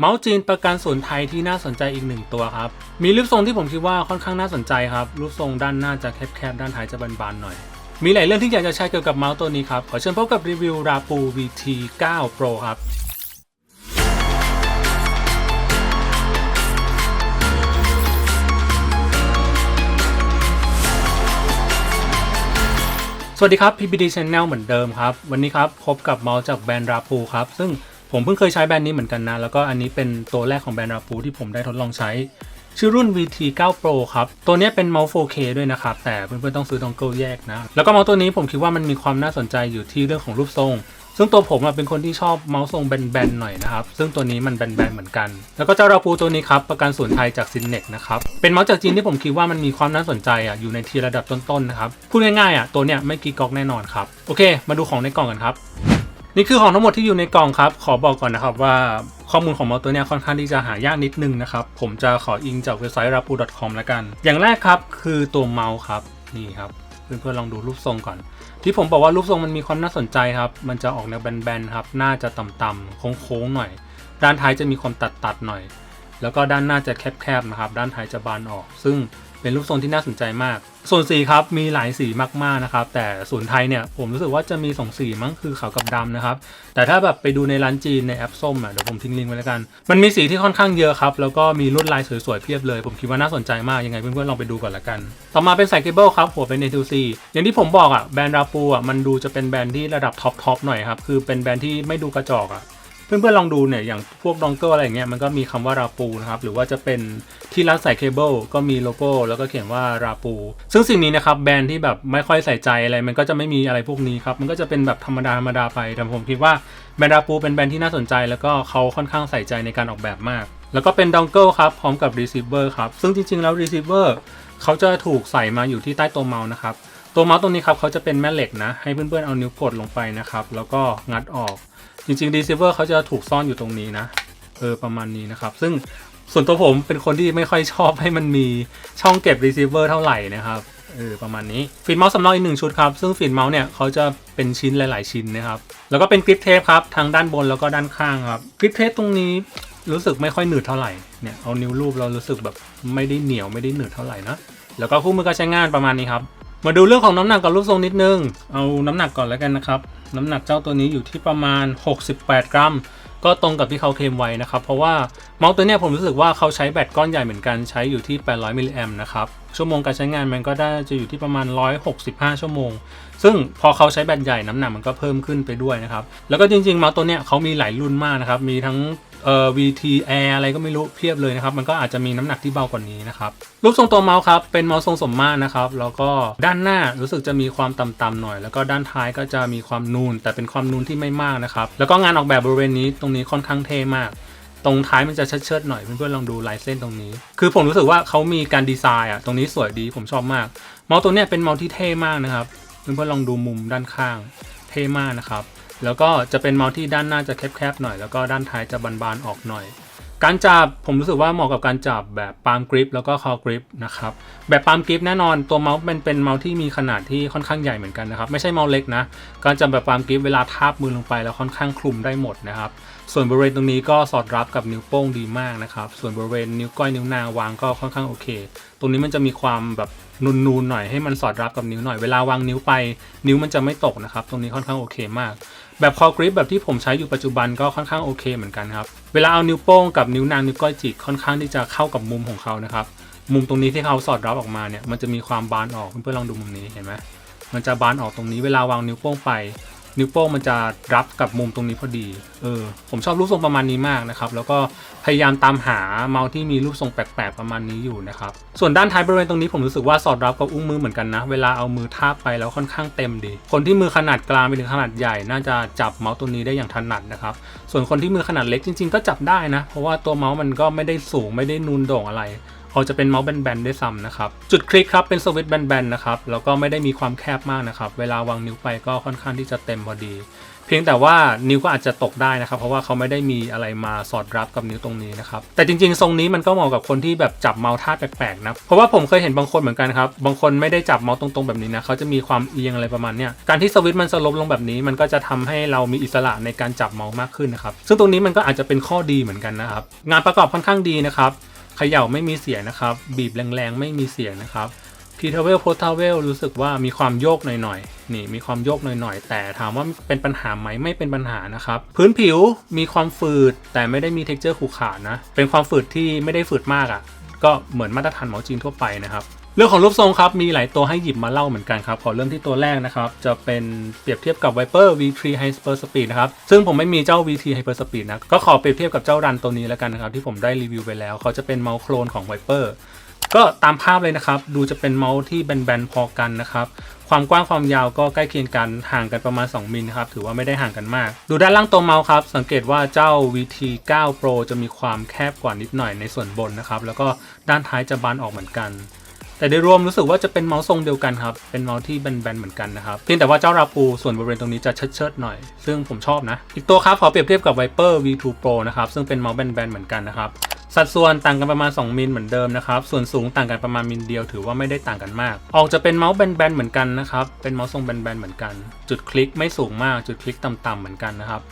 เมาส์จีนประกันศูนย์ไทยที่น่าสนใจอีกหนึ่งตัวครับ มีรูปทรงที่ผมคิดว่าค่อนข้างน่าสนใจครับ รูปทรงด้านหน้าจะแคบๆ ด้านท้ายจะบานๆหน่อย มีหลายเรื่องที่อยากจะใช้เกี่ยวกับเมาส์ตัวนี้ครับ ขอเชิญพบกับรีวิว Rapu VT 9 Pro ครับสวัสดีครับ PPD Channel เหมือนเดิมครับ วันนี้ครับพบกับเมาส์จากแบรนด์ Rapu ครับ ซึ่ง ผมเพิ่งเคยใช้แบรนด์นี้เหมือนกันนะ แล้วก็อันนี้เป็นตัวแรกของแบรนด์ Rapu ที่ผมได้ทดลองใช้ ชื่อรุ่น VT 9 Pro ครับ ตัวนี้เป็นเมาส์ 4K ด้วยนะครับ แต่เพื่อนๆต้องซื้อดองเกิลแยกนะ แล้วก็เมาส์ตัวนี้ผมคิดว่ามันมีความน่าสนใจอยู่ที่เรื่องของรูปทรงซึ่งตัวผมเป็นคนที่ชอบเมาส์ทรงแบนๆหน่อยนะครับ ซึ่งตัวนี้มันแบนๆเหมือนกัน แล้วก็เจ้าราปูตัวนี้ครับ ประกันศูนย์ไทยจากซินเน็กนะครับ เป็นเมาส์จากจีนที่ผมคิดว่ามันมีความน่าสนใจอะอยู่ในทีระดับต้นๆนะครับ พูดง่ายๆอะตัวเนี้ยไม่กีก๊อกแน่นอนครับ โอเค มาดูของในกล่องกันครับ นี่คือของทั้งหมดที่อยู่ในกล่องครับ ขอบอกก่อนนะครับว่าข้อมูลของมาส์ตัวเนี้ยค่อนข้างที่จะหายากนิดนึงนะครับ ผมจะขออิงจากเว็บไซต์ rapu.com แล้วกัน อย่างแรกครับคือตัวเมาส์ครับนี่ครับเพื่อนๆลองดูรูปทรงก่อน ที่ผมบอกว่ารูปทรงมันมีความน่าสนใจครับ มันจะออกแนวแบนๆครับหน้าจะต่ำๆโค้งๆหน่อย ด้านท้ายจะมีความตัดๆหน่อย แล้วก็ด้านหน้าจะแคบๆนะครับ ด้านท้ายจะบานออก ซึ่ง เป็นรูปทรงที่น่าสนใจมาก ส่วนสีครับมีหลายสีมากๆนะครับ แต่ศูนไทยเนี่ยผมรู้สึกว่าจะมีสองสีมั้งคือขาวกับดำนะครับ แต่ถ้าแบบไปดูในร้านจีนในแอปส้มอะเดี๋ยวผมทิ้งลิงก์ไว้แล้วกัน มันมีสีที่ค่อนข้างเยอะครับ แล้วก็มีลวดลายสวยๆเพียบเลย ผมคิดว่าน่าสนใจมากยังไงเพื่อนๆลองไปดูก่อนละกัน ต่อมาเป็นสายเคเบิลครับหัวเป็น A2C อย่างที่ผมบอกอะแบรนด์ราปูอะมันดูจะเป็นแบรนด์ที่ระดับท็อปทอปหน่อยครับคือเป็นแบรนด์ที่ไม่ดูกระจอกอะ เพื่อนๆลองดูเนี่ยอย่างพวกดองเกิลอะไรอย่างเงี้ยมันก็มีคำว่าราปูนะครับหรือว่าจะเป็นที่รัดสายเคเบิลก็มีโลโก้ แล้วก็เขียนว่าราปู ซึ่งสิ่งนี้นะครับแบรนด์ที่แบบไม่ค่อยใส่ใจอะไร มันก็จะไม่มีอะไรพวกนี้ครับมันก็จะเป็นแบบธรรมดาธรรมดาไปแต่ผมคิดว่าแบรนด์ราปูเป็นแบรนด์ที่น่าสนใจ แล้วก็เขาค่อนข้างใส่ใจในการออกแบบมาก แล้วก็เป็นดองเกิลครับพร้อมกับรีเซิเวอร์ครับซึ่งจริงๆแล้วรีเซิเวอร์เขาจะถูกใส่มาอยู่ที่ใต้ตัวเมาส์นะครับตัวเมาส์ตรงนี้ครับเขาจะเป็นแม่เหล็กนะ ให้เพื่อนๆเอานิ้วกดลงไปนะครับ แล้วก็งัดออก จริงๆ receiver เขาจะถูกซ่อนอยู่ตรงนี้นะ เออ ประมาณนี้นะครับ ซึ่งส่วนตัวผมเป็นคนที่ไม่ค่อยชอบให้มันมีช่องเก็บ receiver เท่าไหร่นะครับเออประมาณนี้ฟีดเมาส์สำรองอีกหนึ่งชุดครับ ซึ่งฟีดเมาส์เนี่ยเขาจะเป็นชิ้นหลาย ๆ ชิ้นนะครับ แล้วก็เป็นกริปเทปครับทั้งด้านบนแล้วก็ด้านข้างครับกริปเทปตรงนี้รู้สึกไม่ค่อยหนืดเท่าไหร่เนี่ยเอานิ้วรูปเรารู้สึกแบบไม่ได้เหนียวไม่ได้หนืดเท่าไหร่นะแล้วก็คู่มือการใช้งานประมาณนี้ครับ มาดูเรื่องของน้ำหนักกับรูปทรงนิดนึง เอาน้ำหนักก่อนแล้วกันนะครับ น้ำหนักเจ้าตัวนี้อยู่ที่ประมาณ 68 กรัม ก็ตรงกับที่เขาเคลมไว้นะครับ เพราะว่าเมาส์ตัวนี้ผมรู้สึกว่าเขาใช้แบตก้อนใหญ่เหมือนกันใช้อยู่ที่ 800มิลลิแอมนะครับ ชั่วโมงการใช้งานมันก็ได้จะอยู่ที่ประมาณ 165 ชั่วโมง ซึ่งพอเขาใช้แบตใหญ่น้ำหนักมันก็เพิ่มขึ้นไปด้วยนะครับ แล้วก็จริงๆเมาส์ตัวนี้เขามีหลายรุ่นมากนะครับ มีทั้ง อ่อ VT Air อะไรก็ไม่รู้เพียบเลยนะครับ มันก็อาจจะมีน้ำหนักที่เบากว่านี้นะครับ รูปทรงตัวเมาส์ครับ เป็นเมาส์ทรงสมมาตรนะครับ แล้วก็ด้านหน้ารู้สึกจะมีความต่ำๆหน่อย แล้วก็ด้านท้ายก็จะมีความนูน แต่เป็นความนูนที่ไม่มากนะครับ แล้วก็งานออกแบบบริเวณนี้ตรงนี้ค่อนข้างเท่มากตรงท้ายมันจะเชิดๆหน่อยเพื่อนๆลองดูลายเส้นตรงนี้ คือผมรู้สึกว่าเขามีการดีไซน์อะตรงนี้สวยดีผมชอบมาก เมาส์ตัวเนี้ยเป็นเมาส์ที่เท่มากนะครับเพื่อนๆลองดูมุมด้านข้าง เท่มากนะครับ แล้วก็จะเป็นเมาส์ที่ด้านหน้าจะแคบๆหน่อย แล้วก็ด้านท้ายจะบานๆออกหน่อย การจับผมรู้สึกว่าเหมาะกับการจับแบบปาล์มกริปแล้วก็คอกริปนะครับแบบปาล์มกริปแน่นอนตัวเมาส์เป็นเป็นเมาส์ที่มีขนาดที่ค่อนข้างใหญ่เหมือนกันนะครับไม่ใช่เมาส์เล็กนะการจับแบบปาล์มกริปเวลาทาบมือลงไปแล้วค่อนข้างคลุมได้หมดนะครับส่วนบริเวณตรงนี้ก็สอดรับกับนิ้วโป้งดีมากนะครับส่วนบริเวณนิ้วก้อยนิ้วนางวางก็ค่อนข้างโอเค ตรงนี้มันจะมีความแบบ นูนๆหน่อยให้มันสอดรับกับนิ้วหน่อยเวลาวางนิ้วไป นิ้วมันจะไม่ตกนะครับ ตรงนี้ค่อนข้างโอเคมาก แบบคอกริปแบบที่ผมใช้อยู่ปัจจุบันก็ค่อนข้างโอเคเหมือนกันครับ เวลาเอานิ้วโป้งกับนิ้วนางนิ้วก้อยจิกค่อนข้างที่จะเข้ากับมุมของเขานะครับ มุมตรงนี้ที่เขาสอดรับออกมาเนี่ยมันจะมีความบานออกเพื่อนๆลองดูมุมนี้เห็นไหมมันจะบานออกตรงนี้เวลาวางนิ้วโป้งไป นิ้วโป้งมันจะรับกับมุมตรงนี้พอดี เออ ผมชอบรูปทรงประมาณนี้มากนะครับ แล้วก็พยายามตามหาเมาส์ที่มีรูปทรงแปลกๆประมาณนี้อยู่นะครับ ส่วนด้านท้ายบริเวณตรงนี้ผมรู้สึกว่าสอดรับกับอุ้งมือเหมือนกันนะ เวลาเอามือทาบไปแล้วค่อนข้างเต็มดี คนที่มือขนาดกลางไปถึงขนาดใหญ่ น่าจะจับเมาส์ตัวนี้ได้อย่างถนัดนะครับ ส่วนคนที่มือขนาดเล็กจริง ๆ ก็จับได้นะ เพราะว่าตัวเมาส์มันก็ไม่ได้สูงไม่ได้นูนโด่งอะไร เขาจะเป็นเมาส์แบนๆด้วยซ้ำนะครับ จุดคลิกครับเป็นสวิตช์แบนๆนะครับ แล้วก็ไม่ได้มีความแคบมากนะครับ เวลาวางนิ้วไปก็ค่อนข้างที่จะเต็มพอดี เพียงแต่ว่านิ้วก็อาจจะตกได้นะครับ เพราะว่าเขาไม่ได้มีอะไรมาสอดรับกับนิ้วตรงนี้นะครับ แต่จริงๆ ทรงนี้มันก็เหมาะกับคนที่แบบจับเมาส์ท่าแปลกๆนะ เพราะว่าผมเคยเห็นบางคนเหมือนกันครับ บางคนไม่ได้จับเมาส์ตรงๆแบบนี้นะ เขาจะมีความเอียงอะไรประมาณเนี้ย การที่สวิตช์มันสลบลงแบบนี้ มันก็จะทำให้เรามีอิสระในการจับเมาส์มากขึ้นนะครับ ซึ่งตรงนี้มันก็อาจจะเป็นข้อดีเหมือนกันนะครับ งานประกอบค่อนข้างดีนะครับ ขย่าไม่มีเสียงนะครับ บีบแรงๆ ไม่มีเสียงนะครับพีทเวลโพสทเวลรู้สึกว่ามีความโยกหน่อยๆ นี่มีความโยกหน่อยๆ แต่ถามว่าเป็นปัญหาไหมไม่เป็นปัญหานะครับ พื้นผิวมีความฝืดแต่ไม่ได้มีเท็กเจอร์ขูขาดนะ เป็นความฝืดที่ไม่ได้ฝืดมากอะ่ะ ก็เหมือนมาตรฐานหมอจีนทั่วไปนะครับ รื่องของรูปทรงครับ มีหลายตัวให้หยิบมาเล่าเหมือนกันครับ ขอเริ่มที่ตัวแรกนะครับ จะเป็นเปรียบเทียบกับ Viper V3 Hyper Speed นะครับ ซึ่งผมไม่มีเจ้า V3 Hyper Speed นะ ก็ขอเปรียบเทียบกับเจ้ารันตัวนี้แล้วกันนะครับ ที่ผมได้รีวิวไปแล้ว เขาจะเป็นเมาส์โคลนของ Viper ก็ตามภาพเลยนะครับ ดูจะเป็นเมาส์ที่แบนๆพอกันนะครับ ความกว้างความยาวก็ใกล้เคียงกันห่างกันประมาณ 2มิลครับ ถือว่าไม่ได้ห่างกันมาก ดูด้านล่างตัวเมาส์ครับ สังเกตว่าเจ้า VT 9 Pro จะมีความแคบกว่านิดหน่อยในส่วนบนนะครับ แล้วก็ด้านท้ายจะบานออกเหมือนกัน แต่โดยรวมรู้สึกว่าจะเป็นเมาส์ทรงเดียวกันครับ เป็นเมาส์ที่แบนๆเหมือนกันนะครับ เพียงแต่ว่าเจ้าราปูส่วนบริเวณตรงนี้จะเชิดๆหน่อย ซึ่งผมชอบนะ อีกตัวครับขอเปรียบเทียบกับ Viper V2 Pro นะครับ ซึ่งเป็นเมาส์แบนๆเหมือนกันนะครับสัดส่วนต่างกันประมาณ 2 มิลเหมือนเดิมนะครับ ส่วนสูงต่างกันประมาณมิลเดียวถือว่าไม่ได้ต่างกันมาก ออกจะเป็นเมาส์แบนๆเหมือนกันนะครับ เป็นเมาส์ทรงแบนๆเหมือนกัน จุดคลิกไม่สูงมาก จุดคลิกต่ำๆเหมือนกันนะครับ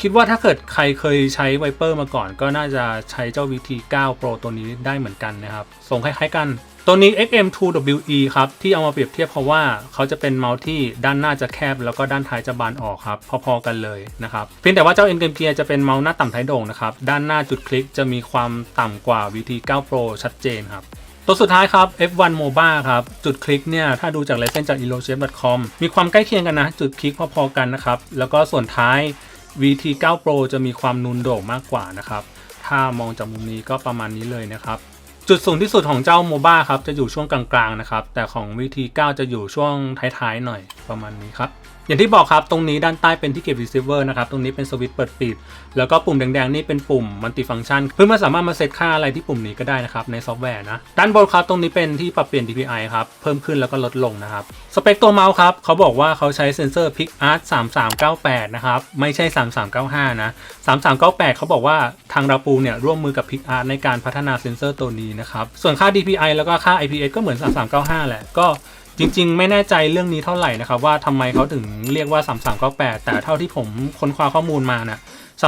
คิดว่าถ้าเกิดใครเคยใช้ Viper มาก่อน ก็น่าจะใช้เจ้า VT 9 Pro ตัวนี้ได้เหมือนกันนะครับ ทรงคล้ายๆกัน ตัวนี้ XM2WE ครับที่เอามาเปรียบเทียบเพราะว่าเขาจะเป็นเมาส์ที่ด้านหน้าจะแคบ แล้วก็ด้านท้ายจะบานออกครับพอๆกันเลยนะครับเพียงแต่ว่าเจ้า N Game Gear จะเป็นเมาส์หน้าต่ำท้ายโด่งนะครับด้านหน้าจุดคลิกจะมีความต่ำกว่า VT 9 Pro ชัดเจนครับตัวสุดท้ายครับ F1 MOBA ครับ จุดคลิกเนี่ย ถ้าดูจากลายเส้นจาก elochef.com มีความใกล้เคียงกันนะ จุดคลิกพอๆกันนะครับ แล้วก็ส่วนท้าย VT 9 Pro จะมีความนูนโด่งมากกว่านะครับ ถ้ามองจากมุมนี้ก็ประมาณนี้เลยนะครับ จุดสูงที่สุดของเจ้าโมบ้าครับ จะอยู่ช่วงกลางๆนะครับ แต่ของวิธี 9 จะอยู่ช่วงท้ายๆหน่อยประมาณนี้ครับ อย่างที่บอกครับตรงนี้ด้านใต้เป็นที่เก็บ receiver นะครับตรงนี้เป็นสวิตช์เปิดปิด แล้วก็ปุ่มแดงๆนี่เป็นปุ่มมัลติฟัง c t ชันเพื่อนมาสามารถมาเซตค่าอะไรที่ปุ่มนี้ก็ได้นะครับในซอฟต์แวร์นะด้านบนครับตรงนี้เป็นที่ปรับเปลี่ยน DPI ครับเพิ่มขึ้นแล้วก็ลดลงนะครับสเปคตัวเมาส์ครับเขาบอกว่าเขาใช้เซนเซอร์ PicArt 3398 นะครับไม่ใช่ 3395 นะ 3398 เขาบอกว่าทางราปูเนี่ยร่วมมือกับ PicArt ในการพัฒนาเซนเซอร์ตัวนี้นะครับส่วนค่า DPI แล้วก็ค่า IPS ก็เหมือน 3395 แหละก็ จริง ๆ ไม่แน่ใจเรื่องนี้เท่าไหร่นะครับว่าทำไมเขาถึงเรียกว่า 3398 แต่เท่าที่ผมค้นคว้าข้อมูลมานะ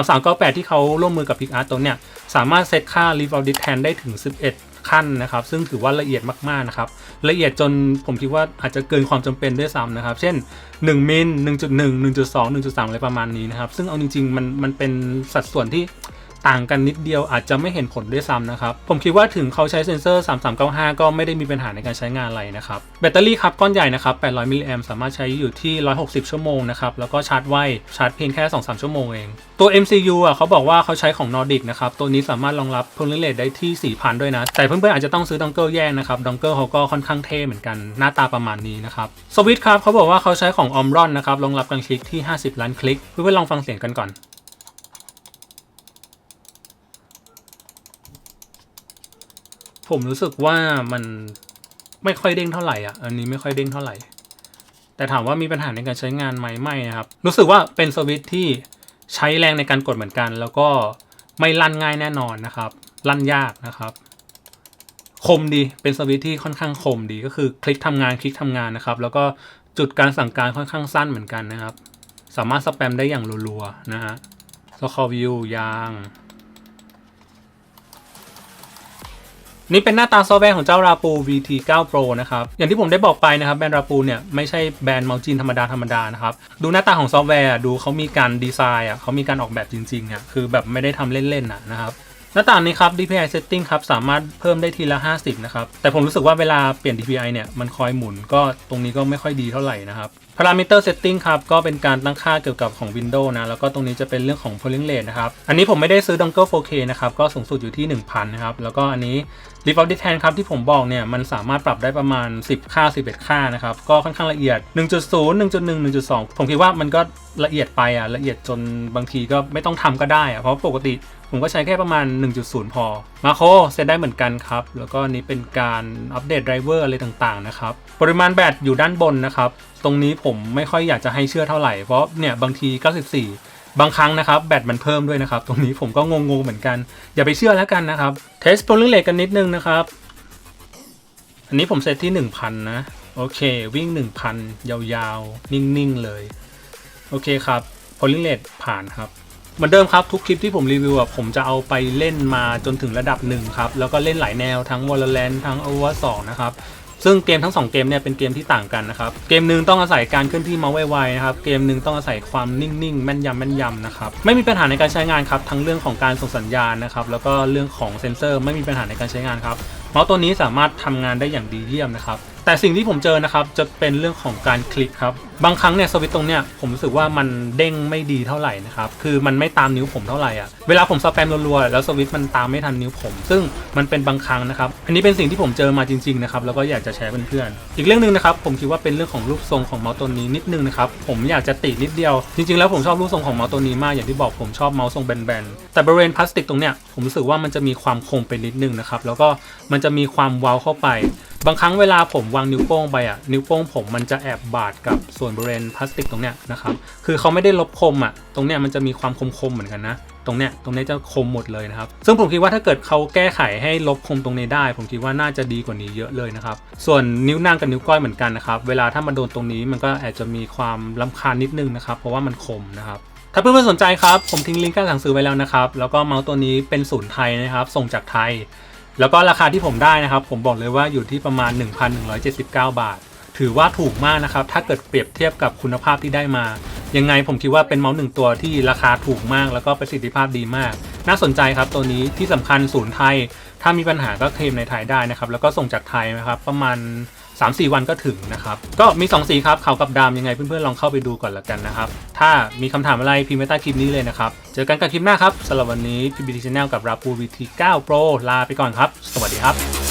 3398 ที่เขาร่วมมือกับ PicArt ตัวเนี่ยสามารถเซตค่า Leaf Audit แทนได้ถึง 11 ขั้นนะครับ ซึ่งถือว่าละเอียดมากๆนะครับ ละเอียดจนผมคิดว่าอาจจะเกินความจำเป็นด้วยซ้ำนะครับ เช่น 1 มิล 1.1 1.2 1.3 อะไรประมาณนี้นะครับ ซึ่งเอาจริง ๆ มันมันเป็นสัดส่วนที่ ต่างกันนิดเดียวอาจจะไม่เห็นผลด้วยซ้ำนะครับ ผมคิดว่าถึงเขาใช้เซ็นเซอร์ 3395 ก็ไม่ได้มีปัญหาในการใช้งานอะไรนะครับ แบตเตอรี่ครับก้อนใหญ่นะครับ 800 มิลลิแอมสามารถใช้อยู่ที่ 160 ชั่วโมงนะครับ แล้วก็ชาร์จไวชาร์จเพียงแค่ 2-3 ชั่วโมงเอง ตัว MCU อะเขาบอกว่าเขาใช้ของ Nordic นะครับ ตัวนี้สามารถรองรับ p o l y r a t e ได้ที่ 4,000 ด้วยนะ แต่เพื่อนๆอาจจะต้องซื้อดองเกิลแยกนะครับ ดองเกิลเขาก็ค่อนข้างเท่เหมือนกัน หน้าตาประมาณนี้นะครับ สวิตช์ครับเขาบอกว่าเขาใช้ของ Omron นะครับ รองรับการคลิกที่ 50 ล้านคลิก เพื่อนๆลองฟังเสียงกันก่อน ผมรู้สึกว่ามันไม่ค่อยเด้งเท่าไหร่อะ อันนี้ไม่ค่อยเด้งเท่าไหร่ แต่ถามว่ามีปัญหาในการใช้งานไหมไม่นะครับ รู้สึกว่าเป็นสวิตที่ใช้แรงในการกดเหมือนกัน แล้วก็ไม่ลั่นง่ายแน่นอนนะครับ ลั่นยากนะครับ คมดี เป็นสวิตที่ค่อนข้างคมดี ก็คือคลิกทำงานคลิกทำงานนะครับ แล้วก็จุดการสั่งการค่อนข้างสั้นเหมือนกันนะครับ สามารถสแปมได้อย่างรัวๆนะฮะสคอวิวยาง นี่เป็นหน้าตาซอฟต์แวร์ของเจ้า Rapu VT 9 Pro นะครับ อย่างที่ผมได้บอกไปนะครับแบรนด์ Rapu เนี่ยไม่ใช่แบรนด์เมาส์จีนธรรมดาธรรมดานะครับ ดูหน้าตาของซอฟต์แวร์ดูเขามีการดีไซน์อะเขามีการออกแบบจริงๆอะคือแบบไม่ได้ทำเล่นๆอะนะครับหน้าต่างนี้ครับ DPI setting ครับ สามารถเพิ่มได้ทีละ 50 นะครับ แต่ผมรู้สึกว่าเวลาเปลี่ยน DPI เนี่ย มันคอยหมุนก็ตรงนี้ก็ไม่ค่อยดีเท่าไหร่นะครับ Parameter setting ครับก็เป็นการตั้งค่าเกี่ยวกับของ Windows นะ แล้วก็ตรงนี้จะเป็นเรื่องของ polling rate นะครับ อันนี้ผมไม่ได้ซื้อ dongle 4K นะครับ ก็สูงสุดอยู่ที่ 1000 นะครับ แล้วก็อันนี้ r e v o l v e 10ครับที่ผมบอกเนี่ย มันสามารถปรับได้ประมาณ 10 ค่า 11 ค่านะครับ ก็ค่อนข้างละเอียด 1.0 1.1 1.2 ผมคิดว่ามันก็ละเอียดไปอะละเอียดจนบางทีก็ไม่ต้องทำก็ได้อะเพราะปกติ ผมก็ใช้แค่ประมาณ 1.0 พอ มาโคเซตได้เหมือนกันครับ แล้วก็นี้เป็นการอัปเดตไดรเวอร์อะไรต่างๆนะครับ ปริมาณแบตอยู่ด้านบนนะครับ ตรงนี้ผมไม่ค่อยอยากจะให้เชื่อเท่าไหร่ เพราะเนี่ยบางที 94 บางครั้งนะครับ แบตมันเพิ่มด้วยนะครับ ตรงนี้ผมก็งงๆเหมือนกัน อย่าไปเชื่อแล้วกันนะครับเทสโพลิงเลกันนิดนึงนะครับ อันนี้ผมเซตที่ 1,000 นะ โอเค วิ่ง 1,000 ยาวๆ นิ่งๆ เลย โอเคครับโพลิงเลผ่านครับ เหมือนเดิมครับทุกคลิปที่ผมรีวิวผมจะเอาไปเล่นมาจนถึงระดับหนึ่งครับแล้วก็เล่นหลายแนวทั้ง Valorant ทั้ง Overwatch 2นะครับซึ่งเกมทั้ง 2 เกมเนี่ยเป็นเกมที่ต่างกันนะครับ เกมหนึ่งต้องอาศัยการเคลื่อนที่มาไวๆนะครับ เกมหนึ่งต้องอาศัยความนิ่งๆ แม่นยำแม่นยำนะครับ ไม่มีปัญหาในการใช้งานครับ ทั้งเรื่องของการส่งสัญญาณนะครับ แล้วก็เรื่องของเซ็นเซอร์ ไม่มีปัญหาในการใช้งานครับ เมาส์ตัวนี้สามารถทำงานได้อย่างดีเยี่ยมนะครับแต่สิ่งที่ผมเจอนะครับจะเป็นเรื่องของการคลิกครับ บางครั้งเนี่ยสวิตช์ตรงเนี้ยผมรู้สึกว่ามันเด้งไม่ดีเท่าไหร่นะครับ คือมันไม่ตามนิ้วผมเท่าไหร่อะ เวลาผมสแปมรัวๆแล้วสวิตช์มันตามไม่ทันนิ้วผม ซึ่งมันเป็นบางครั้งนะครับ อันนี้เป็นสิ่งที่ผมเจอมาจริงๆนะครับแล้วก็อยากจะแชร์เพื่อนๆ อีกเรื่องหนึ่งนะครับผมคิดว่าเป็นเรื่องของรูปทรงของเมาส์ตัวนี้นิดนึงนะครับ ผมอยากจะตินิดเดียว จริงๆ แล้วผมชอบรูปทรงของเมาส์ตัวนี้มากอย่างที่บอกผมชอบเมาส์ทรงแบนๆ แต่บริเวณพลาสติกตรงเนี้ยผมรู้สึกว่ามันจะมีความคมไปนิดนึงนะครับแล้วก็มันจะมีความเว้าเข้าไป บางครั้งเวลาผมวางนิ้วโป้งไปอะนิ้วโป้งผมมันจะแอบบาดกับส่วนบริเวณพลาสติกตรงเนี้ยนะครับคือเขาไม่ได้ลบคมอะตรงเนี้ยมันจะมีความคมๆเหมือนกันนะตรงเนี้ยตรงเนี้ยจะคมหมดเลยนะครับ ซึ่งผมคิดว่าถ้าเกิดเขาแก้ไขให้ลบคมตรงนี้ได้ ผมคิดว่าน่าจะดีกว่านี้เยอะเลยนะครับ ส่วนนิ้วนางกับนิ้วก้อยเหมือนกันนะครับ เวลาถ้ามันโดนตรงนี้มันก็อาจจะมีความลำคาญนิดนึงนะครับ เพราะว่ามันคมนะครับ ถ้าเพื่อนๆสนใจครับ ผมทิ้งลิงก์การสั่งซื้อไว้แล้วนะครับ แล้วก็เมาส์ตัวนี้เป็นศูนย์ไทยนะครับ ส่งจากไทย แล้วก็ราคาที่ผมได้นะครับ ผมบอกเลยว่าอยู่ที่ประมาณ 1,179 บาท ถือว่าถูกมากนะครับ ถ้าเกิดเปรียบเทียบกับคุณภาพที่ได้มา ยังไงผมคิดว่าเป็นเมาส์หนึ่งตัวที่ราคาถูกมาก แล้วก็ประสิทธิภาพดีมาก น่าสนใจครับตัวนี้ที่สำคัญศูนย์ไทย ถ้ามีปัญหาก็เคลมในไทยได้นะครับ แล้วก็ส่งจากไทยนะครับ ประมาณ 3-4 วันก็ถึงนะครับ ก็มี 2 สีครับขาวกับดำยังไงเพื่อนๆลองเข้าไปดูก่อนละกันนะครับ ถ้ามีคำถามอะไรพิมพ์ไว้ใต้คลิปนี้เลยนะครับ เจอกันกับคลิปหน้าครับสำหรับวันนี้ PBT Channel กับ Rapu VT9 Pro ลาไปก่อนครับ สวัสดีครับ